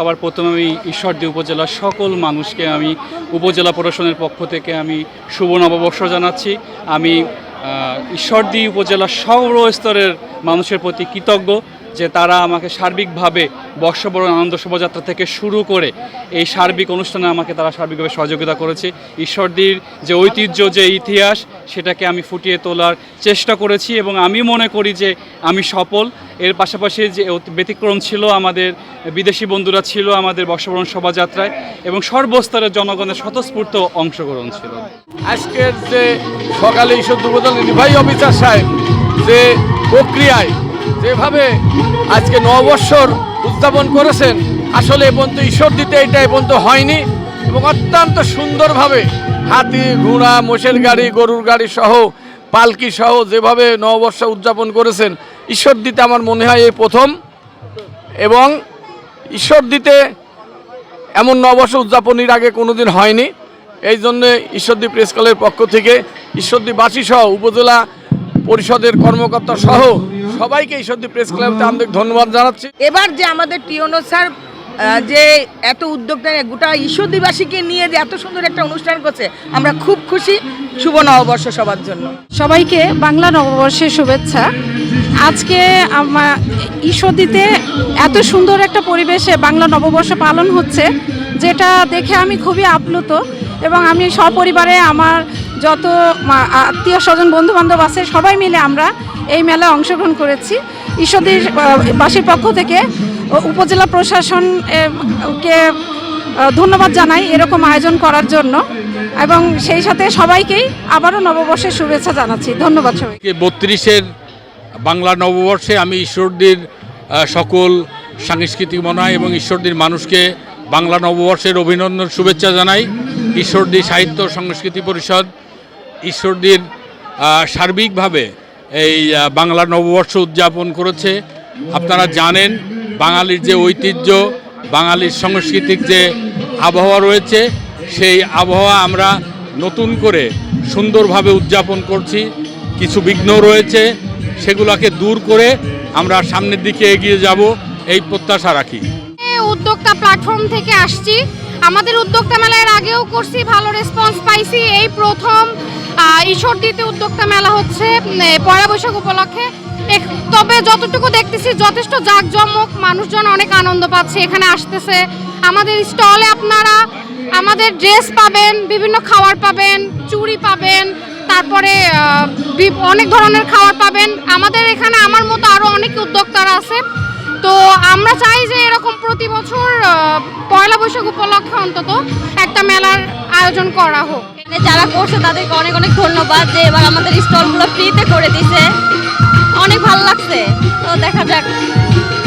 আবার প্রথমে আমি ঈশ্বরদী উপজেলার সকল মানুষকে আমি উপজেলা প্রশাসনের পক্ষ থেকে আমি শুভ নববর্ষ জানাচ্ছি। আমি ঈশ্বরদী উপজেলার সর্বস্তরের মানুষের প্রতি কৃতজ্ঞ। যে তারা আমাকে সার্বিকভাবে বর্ষবরণ আনন্দ শোভাযাত্রা থেকে শুরু করে এই সার্বিক অনুষ্ঠানে আমাকে তারা সার্বিকভাবে সহযোগিতা করেছে। ঈশ্বরদীর যে ঐতিহ্য, যে ইতিহাস, সেটাকে আমি ফুটিয়ে তোলার চেষ্টা করেছি এবং আমি মনে করি যে আমি সফল। এর পাশাপাশি যে ব্যতিক্রম ছিল আমাদের, বিদেশি বন্ধুরা ছিল আমাদের বর্ষবরণ শোভাযাত্রায় এবং সর্বস্তরের জনগণের স্বতঃস্ফূর্ত অংশগ্রহণ ছিল। আজকের যে সকালে ঈশ্বর দুর্বদল নির্বাহী অফিসার সাহেব যে প্রক্রিয়ায় যেভাবে আজকে নববর্ষর উদযাপন করেছেন, আসলে এ পর্যন্ত ঈশ্বর দিতে এটা এ পর্যন্ত হয়নি এবং অত্যন্ত সুন্দরভাবে হাতি, ঘোড়া মোষের গাড়ি, গরুর গাড়ি সহ, পালকি সহ যেভাবে নববর্ষ উদযাপন করেছেন, ঈশ্বর দিতে আমার মনে হয় এই প্রথম এবং ঈশ্বর দিতে এমন নববর্ষ উদযাপনের আগে কোনোদিন হয়নি। এই জন্যে ঈশ্বরদী প্রেস ক্লাবের পক্ষ থেকে ঈশ্বরদীবাসী সহ, উপজেলা পরিষদের কর্মকর্তা সহ সবাইকে ঈশ্বরদী প্রেস ক্লাবতে আমাদের ধন্যবাদ জানাচ্ছি। এবার যে আমাদের টিওনো স্যার যে এত উদ্যোগটা নিয়ে গোটা ঈশ্বরদীবাসীকে নিয়ে যে এত সুন্দর একটা অনুষ্ঠান করছে আমরা খুব খুশি। শুভ নববর্ষ সবার জন্য। সবাইকে বাংলা নববর্ষের শুভেচ্ছা। আজকে আমার ঈশ্বরদীতে এত সুন্দর একটা পরিবেশে বাংলা নববর্ষ পালন হচ্ছে যেটা দেখে আমি খুবই আপ্লুত এবং আমি সপরিবারে আমার যত আত্মীয় স্বজন বন্ধু বান্ধব আছে সবাই মিলে আমরা এই মেলায় অংশগ্রহণ করেছি। ঈশ্বরদীর বাসীর পক্ষ থেকে উপজেলা প্রশাসন কে ধন্যবাদ জানাই এরকম আয়োজন করার জন্য এবং সেই সাথে সবাইকেই আবারও নববর্ষের শুভেচ্ছা জানাচ্ছি। ধন্যবাদ সবাই বত্রিশের বাংলা নববর্ষে আমি ঈশ্বরদীর সকল সাংস্কৃতিক মনায় এবং ঈশ্বরদীর মানুষকে বাংলা নববর্ষের অভিনন্দন, শুভেচ্ছা জানাই। ঈশ্বরদী সাহিত্য সংস্কৃতি পরিষদ, ঈশ্বরদীর সার্বিকভাবে এই বাংলা নববর্ষ উদযাপন করেছে। আপনারা জানেন, বাঙালির যে ঐতিহ্য, বাঙালির সাংস্কৃতিক যে আবহাওয়া রয়েছে, সেই আবহাওয়া আমরা নতুন করে সুন্দরভাবে উদযাপন করছি। কিছু বিঘ্ন রয়েছে, সেগুলোকে দূর করে আমরা সামনের দিকে এগিয়ে যাব, এই প্রত্যাশা রাখি। উদ্যোক্তা প্ল্যাটফর্ম থেকে আসছি। আমাদের উদ্যোক্তা মেলা এর আগেও করছি, ভালো রেসপন্স পাইছি। এই প্রথম ঈশ্বরদীতে উদ্যোক্তা মেলা হচ্ছে পয়লা বৈশাখ উপলক্ষে। তবে যতটুকু দেখতেছি, যথেষ্ট জাঁকজমক, মানুষজন অনেক আনন্দ পাচ্ছে, এখানে আসতেছে। আমাদের স্টলে আপনারা আমাদের ড্রেস পাবেন, বিভিন্ন খাবার পাবেন, চুড়ি পাবেন, তারপরে অনেক ধরনের খাবার পাবেন। আমাদের এখানে আমার মতো আরও অনেক উদ্যোক্তারা আছে। তো আমরা চাই যে এরকম প্রতি বছর পয়লা বৈশাখ উপলক্ষে অন্তত একটা মেলার আয়োজন করা হোক। এখানে যারা করছে তাদেরকে অনেক অনেক ধন্যবাদ যে এবার আমাদের স্টলগুলো ফ্রিতে করে দিছে। অনেক ভালো লাগছে। তো দেখা যাক।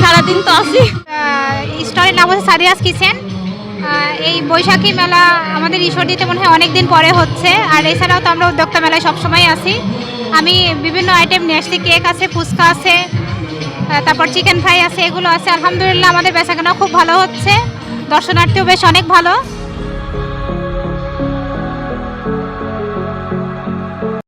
সারাদিন তো আছি। স্টলের নাম হচ্ছে সাদিয়াস কিচেন। এই বৈশাখী মেলা আমাদের ঈশ্বরদীতে মনে হয় অনেক দিন পরে হচ্ছে। আর এছাড়াও তো আমরা উদ্যোক্তা মেলায় সবসময় আসি আমি বিভিন্ন আইটেম নিয়ে আসছি। কেক আছে ফুচকা আছে তারপর চিকেন ফ্রাই আছে এগুলো আছে। আলহামদুলিল্লাহ আমাদের বেচাকেনাও খুব ভালো হচ্ছে। দর্শনার্থীও বেশ অনেক ভালো।